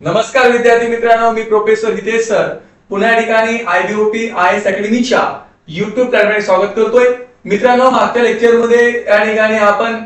नमस्कार विद्यार्थी मित्रांनो मी प्रोफेसर हितेश सर. पुन्हा या ठिकाणी आयबीओपी आय एस अकॅडमीच्या युट्यूब प्लॅटफॉर्म स्वागत करतोय. मित्रांनो मागच्या लेक्चरमध्ये या ठिकाणी आपण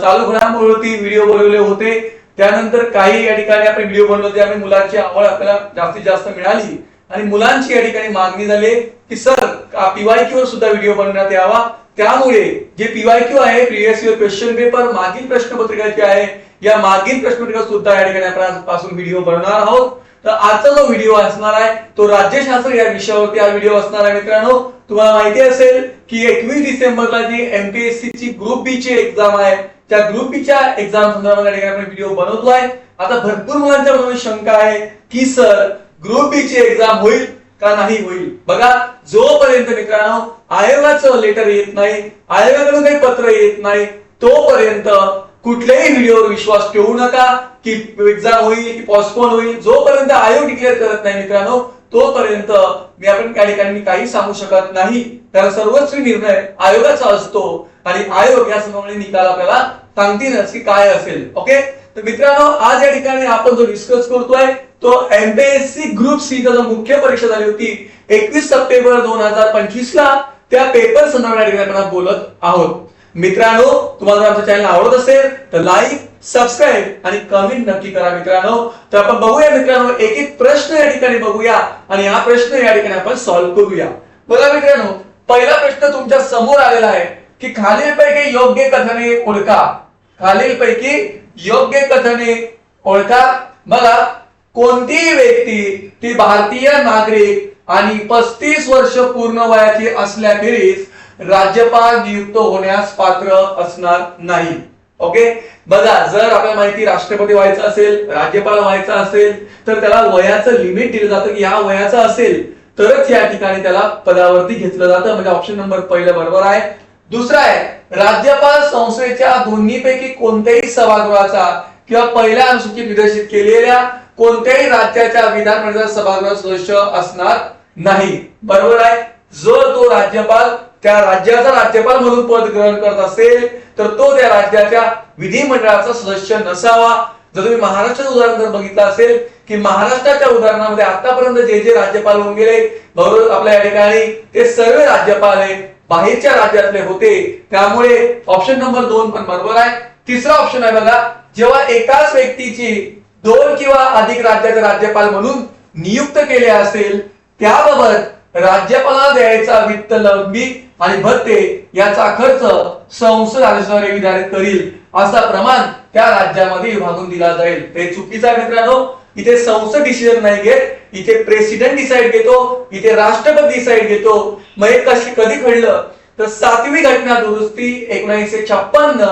चालू घडामोडीवरती व्हिडिओ बनवले होते. त्यानंतर काही या ठिकाणी आपण व्हिडिओ बनवले होते आणि मुलांची आवड आपल्याला जास्तीत जास्त मिळाली. आणि मुलांची या ठिकाणी मागणी झाली की सर पीवायक्यू सुद्धा व्हिडिओ बनवण्यात यावा? त्यामुळे जे पीवायक्यू आहे प्रिव्हियस इयर क्वेश्चन पेपर मागील प्रश्नपत्रिकाचे आहे या मागील प्रश्नपत्रिका सुद्धा या ठिकाणी आपण व्हिडिओ बनवणार आहोत. तर आजचा जो व्हिडिओ असणार आहे तो राज्यशास्त्र या विषयावरती हा व्हिडिओ असणार आहे मित्रांनो. तुम्हाला माहिती असेल की एकवीस डिसेंबरला जी एमपीएससी ची ग्रुप बी ची एक्झाम आहे त्या ग्रुप बी च्या एक्झाम संदर्भात या ठिकाणी आपण व्हिडिओ आता भरपूर मुलांच्या मनात शंका आहे की सर ग्रुप बी ची एक्झाम होईल का नाही होईल? बघा जोपर्यंत मित्रांनो आयोगाचं लेटर येत नाही आयोगाकडून काही पत्र येत नाही. तोपर्यंत कुठल्याही व्हिडिओवर विश्वास ठेवू नका की एक्झाम होईल की पॉस्टपोन होईल. जोपर्यंत आयोग डिक्लेअर करत नाही मित्रांनो तोपर्यंत मी आपण त्या ठिकाणी काही सांगू शकत नाही. त्याला सर्वोच्च निर्णय आयोगाचा असतो आणि आयोग या संदर्भाने निकाल आपल्याला सांगतीलच की काय असेल. ओके तर मित्रांनो आज या ठिकाणी आपण जो डिस्कस करतोय तो एमपीएससी ग्रुप सी जो मुख्य परीक्षा झाली होती एकवीस सप्टेंबर दोन हजार पंचवीस ला त्या पेपर संदर्भात या ठिकाणी आपण बोलत आहोत. मित्रांनो तुम्हाला जर आमचं चॅनल आवडत असेल तर लाईक सबस्क्राईब आणि कमेंट नक्की करा मित्रांनो. तर आपण बघूया मित्रांनो एक एक प्रश्न या ठिकाणी बघूया आणि हा प्रश्न या ठिकाणी आपण सॉल्व्ह करूया. बघा मित्रांनो पहिला प्रश्न तुमच्यासमोर आलेला आहे की खालीलपैकी योग्य कथने ओळखा. खालीलपैकी योग्य कथने ओळखा. बघा कोणतीही व्यक्ती ती भारतीय नागरिक आणि पस्तीस वर्ष पूर्ण वयाची असल्याखेरीज राज्यपाल नियुक्त होण्यास पात्र असणार नाही. ओके? बघा जर आपल्याला माहिती राष्ट्रपती व्हायचं असेल राज्यपाल व्हायचं असेल तर त्याला वयाचं लिमिट दिलं जातं. की या वयाचं असेल तरच या ठिकाणी त्याला पदावरती घेतलं जातं. म्हणजे ऑप्शन नंबर पहिलं बरोबर आहे. दुसरा आहे राज्यपाल संस्थेच्या दोन्हीपैकी कोणत्याही सभागृहाचा किंवा पहिल्या अनुसूचित विकसित केलेल्या कोणत्याही राज्याच्या विधान सभागृह सदस्य असणार नाही. बरोबर आहे? जर तो राज्यपाल त्या राज्याचा राज्यपाल म्हणून पद ग्रहण करत असेल तर तो त्या राज्याच्या विधिमंडळाचा सदस्य नसावा. जर तुम्ही महाराष्ट्राचं उदाहरण जर बघितलं असेल की महाराष्ट्राच्या उदाहरणामध्ये आतापर्यंत जे जे राज्यपाल होऊन गेले बरोबर आपल्या या ठिकाणी ते सर्व राज्यपाल आहे बाहेरच्या राज्यातले होते. त्यामुळे ऑप्शन नंबर दोन पण बरोबर आहे. तिसरा ऑप्शन आहे बघा जेव्हा एकाच व्यक्तीची दोन किंवा अधिक राज्याचे राज्यपाल म्हणून नियुक्त केले असेल त्याबाबत राज्यपालाला द्यायचा वित्त लंबी आणि भत्ते याचा खर्च संसद आदेशाद्वारे विधारित करील असा प्रमाण त्या राज्यामध्ये विभागून दिला जाईल. हे चुकीचं आहे मित्रांनो. इथे संसद डिसिजन नाही घेत. इथे प्रेसिडेंट डिसाईड घेतो. इथे राष्ट्रपती डिसाईड घेतो. मग हे कशी कधी घडलं? तर सातवी घटना दुरुस्ती एकोणीसशे छप्पन्न.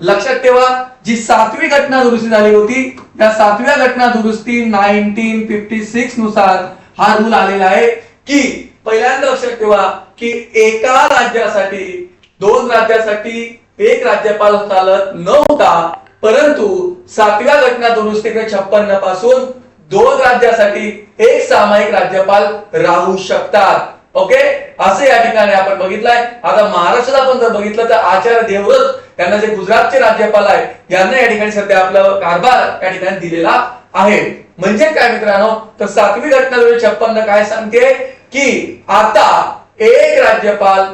लक्षात ठेवा जी सातवी घटना दुरुस्ती झाली होती त्या सातव्या घटना दुरुस्ती नाईन्टीन फिफ्टी सिक्सनुसार हा रूल आलेला आहे की पहिल्यांदा लक्षात ठेवा की एका राज्यासाठी दोन राज्यासाठी एक राज्यपाल चालत नव्हता परंतु सातव्या घटना दुरुस्ती छप्पन्नपासून दोन राज्यासाठी एक सामायिक राज्यपाल राहू शकतात. ओके? असं या ठिकाणी आपण बघितलंय. आता महाराष्ट्राला आपण जर बघितलं तर आचार्य देवव्रत यांना जे गुजरातचे राज्यपाल आहेत यांना या ठिकाणी सध्या आपलं कारभार या ठिकाणी दिलेला आहे. म्हणजे काय मित्रांनो? तर सातवी घटना दोनशे छप्पन्न काय सांगते? की आता एक राज्यपाल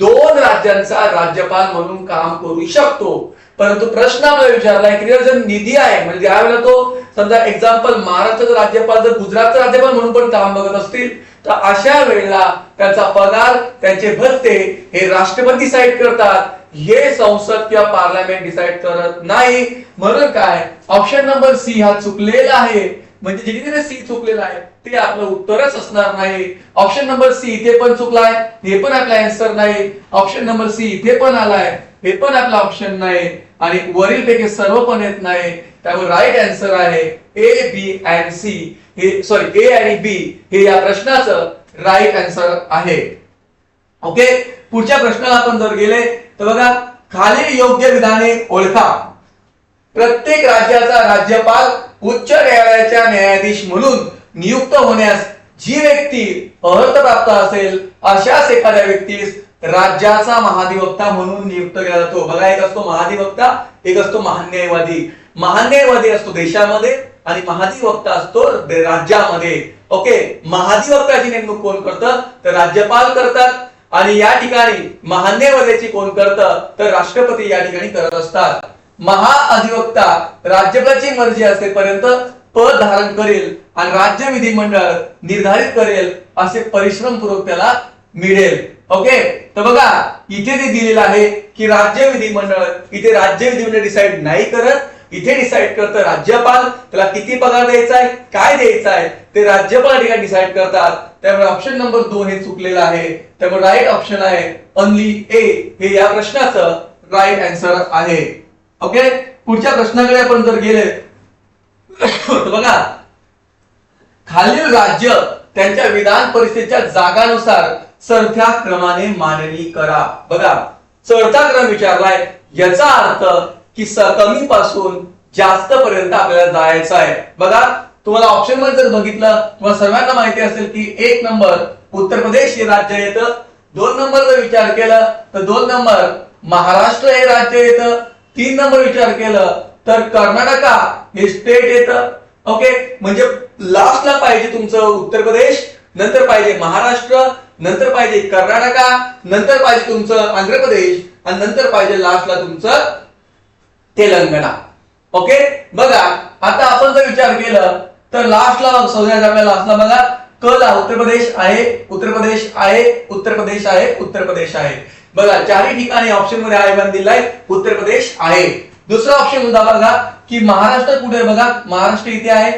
दोन राज्यांचा राज्यपाल म्हणून काम करू शकतो. परंतु प्रश्न आपल्याला विचारलाय की जर निधी आहे म्हणजे ज्यावेळेला तो समजा एक्झाम्पल महाराष्ट्राचा राज्यपाल जर गुजरातचा राज्यपाल म्हणून पण काम बघत असतील तर अशा वेळेला त्यांचा पगार त्यांचे भत्ते हे राष्ट्रपती साईड करतात. हे संसद किंवा पार्लमेंट डिसाईड करत नाही. म्हणून काय? ऑप्शन नंबर सी हा चुकलेला आहे. म्हणजे जिथे सी चुकलेला आहे ते आपलं उत्तरच असणार नाही. ऑप्शन नंबर सी इथे पण चुकलाय हे पण आपला आन्सर नाही. ऑप्शन नंबर सी इथे पण आलाय हे पण आपला ऑप्शन नाही. आणि वरील पैकी सर्व पण येत नाही. त्यामुळे राईट आन्सर आहे ए बी अँड सी हे सॉरी ए आणि बी हे या प्रश्नाचं राईट आन्सर आहे. ओके पुढच्या प्रश्नाला आपण जर गेले तर बघा खालील योग्य विधाने ओळखा. प्रत्येक राज्याचा राज्यपाल उच्च न्यायालयाच्या न्यायाधीश म्हणून नियुक्त होण्यास जी व्यक्ती अर्हता प्राप्त असेल अशाच एखाद्या व्यक्तीस राज्याचा महाधिवक्ता म्हणून नियुक्त केला जातो. बघा एक असतो महाधिवक्ता एक असतो महान्यायवादी. महान्यायवादी असतो देशामध्ये आणि महाधिवक्ता असतो राज्यामध्ये. ओके? महाधिवक्ताची नेमणूक कोण करतं? तर राज्यपाल करतात. आणि या ठिकाणी महान्यवदेची कोण करतं तर राष्ट्रपती या ठिकाणी करत असतात. महाअधिवक्ता राज्यपालाची मर्जी असेपर्यंत पद धारण करेल आणि राज्य विधिमंडळ निर्धारित करेल असे परिश्रमपूर्वक त्याला मिळेल. ओके? तर बघा इथे ते दिलेलं आहे की राज्य विधिमंडळ इथे राज्य विधिमंडळ डिसाईड नाही करत इथे डिसाईड करतं राज्यपाल त्याला किती पगार द्यायचा आहे काय द्यायचा आहे ते राज्यपाल ठिकाणी डिसाईड करतात. त्यामुळे ऑप्शन नंबर दोन हे चुकलेलं आहे. त्यामुळे राईट ऑप्शन आहे ओनली ए हे या प्रश्नाचं राईट आन्सर आहे. ओके पुढच्या प्रश्नाकडे आपण जर गेले तर बघा. खालील राज्य त्यांच्या विधान परिषदेच्या जागानुसार चढत्या क्रमाने मांडणी करा. बघा. चढता क्रम विचारलाय. याचा अर्थ की कमी पासून जास्त पर्यंत आपल्याला जायचं आहे. बघा तुम्हाला ऑप्शनमध्ये जर बघितलं तुम्हाला सर्वांना माहिती असेल की एक नंबर उत्तर प्रदेश हे राज्य येतं दोन नंबर जर विचार केला तर दोन नंबर महाराष्ट्र हे राज्य येतं तीन नंबर विचार केलं तर कर्नाटका हे स्टेट येतं. ओके म्हणजे लास्टला पाहिजे तुमचं उत्तर प्रदेश नंतर पाहिजे महाराष्ट्र नंतर पाहिजे कर्नाटका नंतर पाहिजे तुमचं आंध्र प्रदेश आणि नंतर पाहिजे लास्टला तुमचं तेलंगणा. ओके? बघा आता आपण जर विचार केलं तर लास्टला सौदी आपल्या लास्टला बघा क ला उत्तर प्रदेश आहे उत्तर प्रदेश आहे उत्तर प्रदेश आहे उत्तर प्रदेश आहे. बघा चारही ठिकाणी ऑप्शनमध्ये आहे बन दिलाय उत्तर प्रदेश आहे. दुसरा ऑप्शन सुद्धा बघा की महाराष्ट्र कुठे आहे बघा? महाराष्ट्र इथे आहे.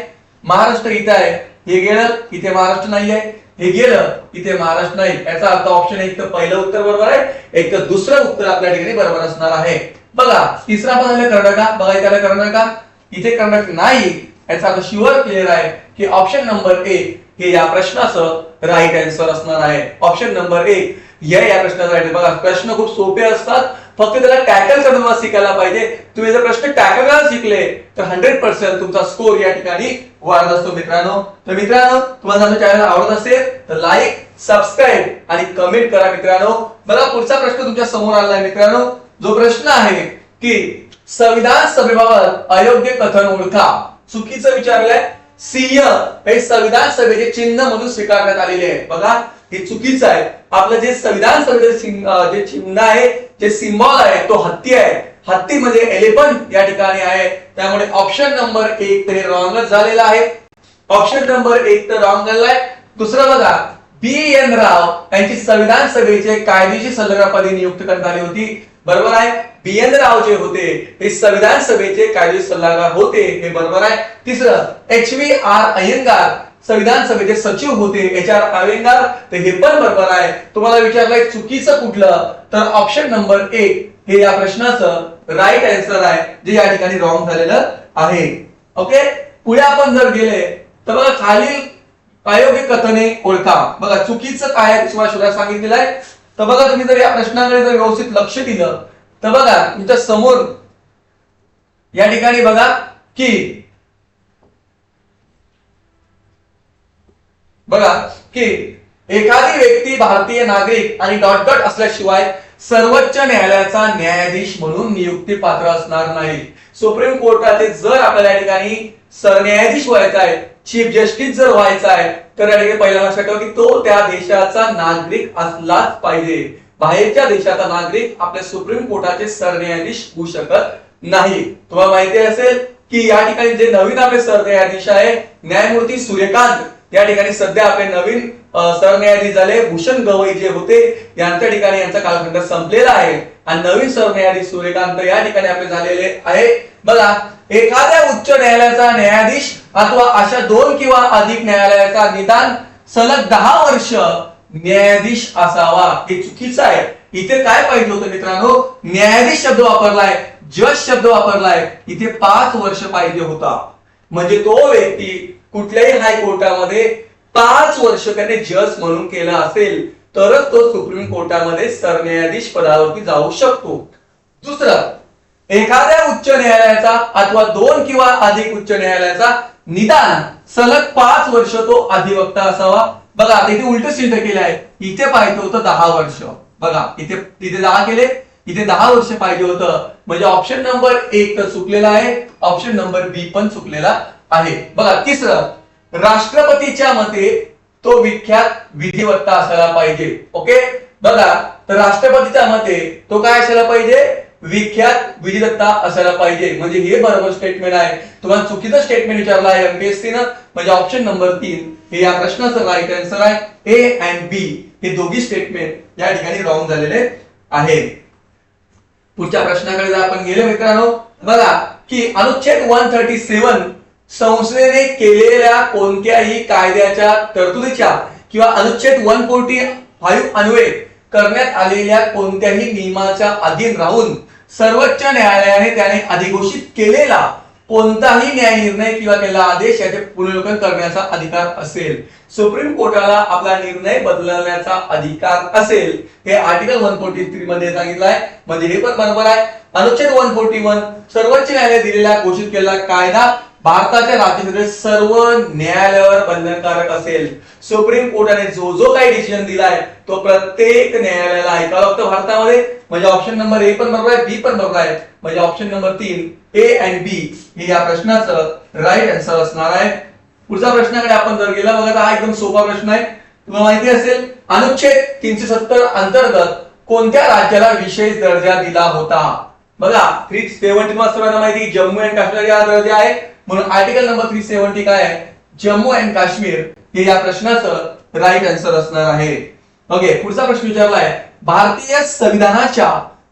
महाराष्ट्र इथे आहे. हे गेलं इथे महाराष्ट्र नाही आहे हे गेलं इथे महाराष्ट्र नाही. याचा अर्थ ऑप्शन एक तर पहिलं उत्तर बरोबर आहे एक तर दुसरं उत्तर आपल्या ठिकाणी बरोबर असणार आहे. बघा तिसरा पण आलं कर्नाटका. बघा इथे आलं कर्नाटका. इथे कर्नाटक नाही याचा अर्थ शुअर क्लिअर आहे की ऑप्शन नंबर ए हे या प्रश्नाचं राईट आन्सर असणार आहे. ऑप्शन नंबर एक या या प्रश्नाचं राईट बघा प्रश्न खूप सोपे असतात. फक्त त्याला टॅकल करणं शिकायला पाहिजे. तुम्ही जर प्रश्न टॅकल करायला शिकले तर हंड्रेड पर्सेंट तुमचा स्कोर या ठिकाणी वाढत असतो मित्रांनो. तर मित्रांनो तुम्हाला आमचं चॅनल आवडत असेल तर लाईक सबस्क्राईब आणि कमेंट करा मित्रांनो. बघा पुढचा प्रश्न तुमच्यासमोर आलाय मित्रांनो. जो प्रश्न आहे की संविधान सभेबाबत अयोग्य कथन ओळखा. चुकीचं विचारलंय. सिंह हे संविधान सभेचे चिन्ह म्हणून स्वीकारण्यात आलेले आहे बघा हे चुकीचं आहे. आपलं जे संविधान सभेचे जे चिन्ह आहे जे सिम्बॉल आहे तो हत्ती आहे. हत्ती म्हणजे एलिफंट या ठिकाणी आहे. त्यामुळे ऑप्शन नंबर एक तर हे रॉंगच झालेला आहे. ऑप्शन नंबर एक तर रॉंग आहे दुसरं बघा बी एन राव यांची संविधान सभेचे कायदेशीर सल्लागारपदी नियुक्त करण्यात आली होती. बरोबर आहे? बी एन राव जे होते हे संविधान सभेचे कायदेशीर सल्लागार होते हे बरोबर आहे. तिसरं एच व्ही आर अय्यंगार संविधान सभेचे सचिव होते एच आर अय्यंगार. तर हे पण बरोबर आहे. तुम्हाला विचारलंय चुकीचं कुठलं? तर ऑप्शन नंबर एक हे या प्रश्नाचं राईट आन्सर आहे जे या ठिकाणी रॉंग झालेलं आहे. ओके पुढे आपण जर गेले तर बघा खालील अयोग्य कथने ओळखा. बघा चुकीचं काय तुम्हाला शोधायला सांगितलेलं आहे. तर बघा तुम्ही जर या प्रश्नाकडे जर व्यवस्थित लक्ष दिलं तर बघा तुमच्यासमोर या ठिकाणी बघा की बघा की एखादी व्यक्ती भारतीय नागरिक आणि डॉट डॉट असल्याशिवाय सर्वोच्च न्यायालयाचा न्यायाधीश म्हणून नियुक्ती पात्र असणार नाही. सुप्रीम कोर्टाचे जर आपल्याला या ठिकाणी सरन्यायाधीश व्हायचा आहे चीफ जस्टिस जर व्हायचा आहे तर या ठिकाणी पहिला लक्षात ठेवा की तो त्या देशाचा नागरिक असलाच पाहिजे. बाहेरच्या देशाचा नागरिक आपल्या सुप्रीम कोर्टाचे सरन्यायाधीश होऊ शकत नाही. तुम्हाला माहिती असेल की या ठिकाणी जे नवीन आपले सरन्यायाधीश आहे न्यायमूर्ती सूर्यकांत या ठिकाणी सध्या आपले नवीन सरन्यायाधीश झाले भूषण गवई जे होते यांच्या ठिकाणी यांचा कालखंड संपलेला आहे. आणि नवीन सरन्यायाधीश सूर्यकांत या ठिकाणी आपले झालेले आहे. बघा एखाद्या उच्च न्यायालयाचा न्यायाधीश अथवा अशा दोन किंवा अधिक न्यायालयाचा निदान सलग दहा वर्ष न्यायाधीश असावा हे चुकीचं आहे. इथे काय पाहिजे होतं मित्रांनो? न्यायाधीश शब्द वापरलाय जज शब्द वापरलाय. इथे पाच वर्ष पाहिजे होता. म्हणजे तो व्यक्ती कुठल्याही हायकोर्टामध्ये पाच वर्ष त्याने जज म्हणून केला असेल. तरच तो सुप्रीम कोर्टामध्ये सरन्यायाधीश पदावरती जाऊ शकतो. दुसरं एखाद्या उच्च न्यायालयाचा अथवा दोन किंवा अधिक उच्च न्यायालयाचा निदान सलग पाच वर्ष तो अधिवक्ता असावा. बघा आता इथे उलट सिद्ध केलं आहे. इथे पाहिजे होतं दहा वर्ष. बघा इथे इथे दहा केले इथे दहा वर्ष पाहिजे होतं. म्हणजे ऑप्शन नंबर एक तर चुकलेला आहे ऑप्शन नंबर बी पण चुकलेला आहे. बघा तिसरं राष्ट्रपतीच्या मते तो विख्यात विधिवत्ता असायला पाहिजे. ओके बघा तर राष्ट्रपतीच्या मते तो काय असायला पाहिजे? विख्यात विधिदत्ता असायला पाहिजे. म्हणजे हे बरोबर स्टेटमेंट आहे. तुम्हाला चुकीचं स्टेटमेंट विचारलं आहे एमपीएससी न म्हणजे ऑप्शन नंबर तीन हे या प्रश्नाचं राईट आन्सर आहे. ए अँड बी हे दोघी स्टेटमेंट या ठिकाणी रॉंग झालेले आहे पुढच्या प्रश्नाकडे जर आपण गेलो मित्रांनो बघा की अनुच्छेद वन थर्टी सेवन संसदेने केलेल्या कोणत्याही कायद्याच्या तरतुदीच्या किंवा अनुच्छेद वन फोर्टी फाईव्ह अन्वये करण्यात आलेल्या कोणत्याही नियमाच्या अधीन राहून सर्वोच्च न्यायालयाने त्याने अधिघोषित केलेला कोणताही न्याय निर्णय किंवा केलेला आदेश याचे पुनर्लोकन करण्याचा अधिकार असेल. सुप्रीम कोर्टाला आपला निर्णय बदलण्याचा अधिकार असेल हे आर्टिकल वन फोर्टी थ्री मध्ये सांगितलं आहे. म्हणजे हे पण बरोबर आहे. अनुच्छेद वन फोर्टी वन सर्वोच्च न्यायालय दिलेला घोषित केलेला कायदा भारताच्या राज्यामध्ये सर्व न्यायालयावर बंधनकारक असेल. सुप्रीम कोर्टाने जो जो काही डिसिजन दिलाय तो प्रत्येक न्यायालयाला ऐकावं लागतो भारतामध्ये? म्हणजे ऑप्शन नंबर ए पण बरोबर आहे बी पण बरोबर आहे. म्हणजे ऑप्शन नंबर तीन ए अँड बी हे या प्रश्नाचं राईट आन्सर असणार आहे. पुढचा प्रश्नाकडे आपण जर गेला बघा तर हा एकदम सोपा प्रश्न आहे. तुम्हाला माहिती असेल अनुच्छेद तीनशे सत्तर अंतर्गत कोणत्या राज्याला विशेष दर्जा दिला होता? बघा थ्री सेव्हन्टी सर्वांना माहिती जम्मू अँड काश्मीर या दर्जा आहे. म्हणून आर्टिकल नंबर थ्री सेव्हन्टी काय आहे? जम्मू अँड काश्मीर हे या प्रश्नाचं राईट आन्सर असणार आहे. ओके पुढचा प्रश्न विचारलाय भारतीय संविधानाच्या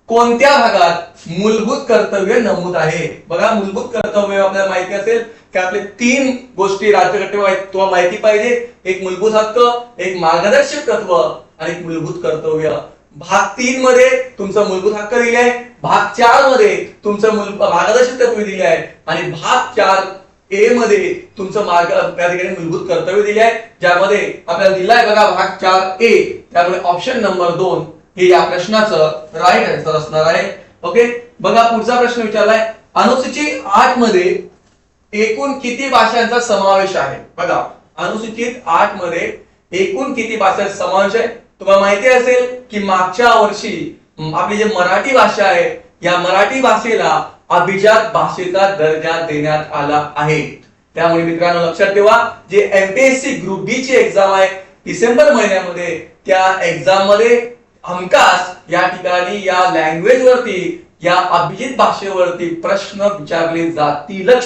कोणत्या भागात मूलभूत कर्तव्य नमूद आहे? बघा मूलभूत कर्तव्य आपल्याला माहिती असेल की आपले तीन गोष्टी राज्यघटनेवर आहेत. माहिती पाहिजे. एक मूलभूत हक्क एक मार्गदर्शक तत्व आणि एक मूलभूत कर्तव्य. भाग तीन मध्ये तुमचं मूलभूत हक्क दिले आहे. भाग चारमध्ये तुमचं मूल मार्गदर्शक तत्व दिले आहे. आणि भाग चार ए मध्ये तुमचं मार्ग त्या ठिकाणी मूलभूत कर्तव्य दिले आहे. ज्यामध्ये आपल्याला दिलाय बघा भाग चार ए. त्यामुळे ऑप्शन नंबर दोन हे या प्रश्नाचं राईट आन्सर असणार आहे. ओके बघा पुढचा प्रश्न विचारलाय. अनुसूचित आठमध्ये एकूण किती भाषांचा समावेश आहे? बघा अनुसूचित आठमध्ये एकूण किती भाषांचा समावेश आहे? तुम्हाला माहिती असेल की मागच्या वर्षी आपली जी मराठी भाषा आहे या मराठी भाषेला अभिजात भाषेचा दर्जा देण्यात आला आहे. त्यामुळे मित्रांनो लक्षात ठेवा जे एमपीएससी ग्रुप बी ची एक्झाम आहे डिसेंबर महिन्यामध्ये त्या एक्झाममध्ये हमखास या ठिकाणी या लँग्वेज वरती या अभिजित भाषेवरती प्रश्न विचारले जातीलच.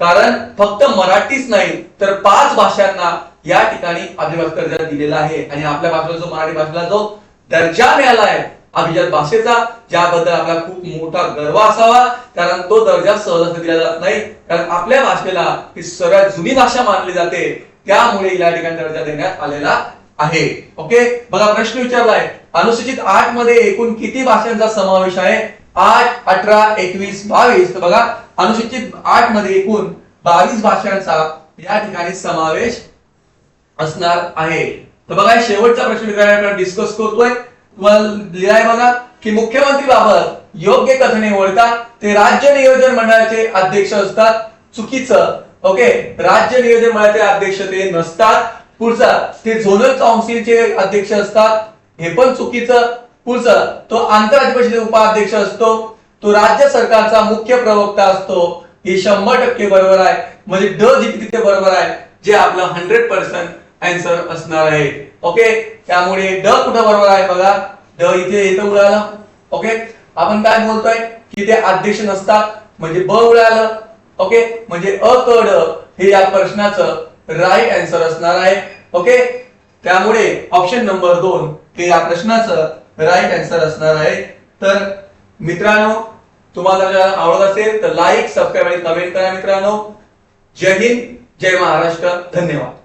कारण फक्त मराठीच नाही तर पाच भाषांना या ठिकाणी अभिजात दर्जा दिलेला आहे. आणि आपल्या भाषेला जो मराठी भाषेला जो दर्जा मिळाला आहे अभिजात भाषेचा ज्याबद्दल आपला खूप मोठा गर्व असावा. कारण तो दर्जा सहज दिला जात नाही. कारण आपल्या भाषेला ही सर्वात जुनी भाषा मानली जाते. त्यामुळे या ठिकाणी दर्जा देण्यात आलेला आहे. ओके? बघा प्रश्न विचारलाय. अनुसूचित आठमध्ये एकूण किती भाषांचा समावेश आहे? आठ अठरा एकवीस बावीस. तर बघा अनुसूचित आठमध्ये एकूण बावीस भाषांचा या ठिकाणी समावेश असणार आहे. तर बघा शेवटचा प्रश्न डिस्कस करतोय. तुम्हाला लिहाय बघा की मुख्यमंत्री बाबत योग्य कथने ओळखा ते राज्य नियोजन मंडळाचे अध्यक्ष असतात चुकीचं. ओके राज्य नियोजन मंडळाचे अध्यक्ष ते नसतात. पुढचा ते झोनल काउन्सिलचे अध्यक्ष असतात. हे पण चुकीचं. पुढचं तो आंतरराज्य परिषदेचे उपाध्यक्ष असतो. तो राज्य सरकारचा मुख्य प्रवक्ता असतो. हे शंभर टक्के बरोबर आहे. म्हणजे ड जिथे बरोबर आहे. जे आपलं हंड्रेड पर्सेंट अँसर असणार आहे. ओके त्यामुळे ड कुठं बरोबर आहे बघा? ड इथे येतं उडालं ओके आपण काय बोलतोय? की ते अध्यक्ष नसतात. म्हणजे ब उडालं ओके म्हणजे अ क ड हे या प्रश्नाचं राईट आन्सर असणार आहे. ओके त्यामुळे ऑप्शन नंबर दोन हे या प्रश्नाचं राईट आन्सर असणार आहे. तर मित्रांनो तुम्हाला जर आवडत असेल तर लाईक सबस्क्राईब आणि कमेंट करा मित्रांनो. जय हिंद जय महाराष्ट्र. धन्यवाद.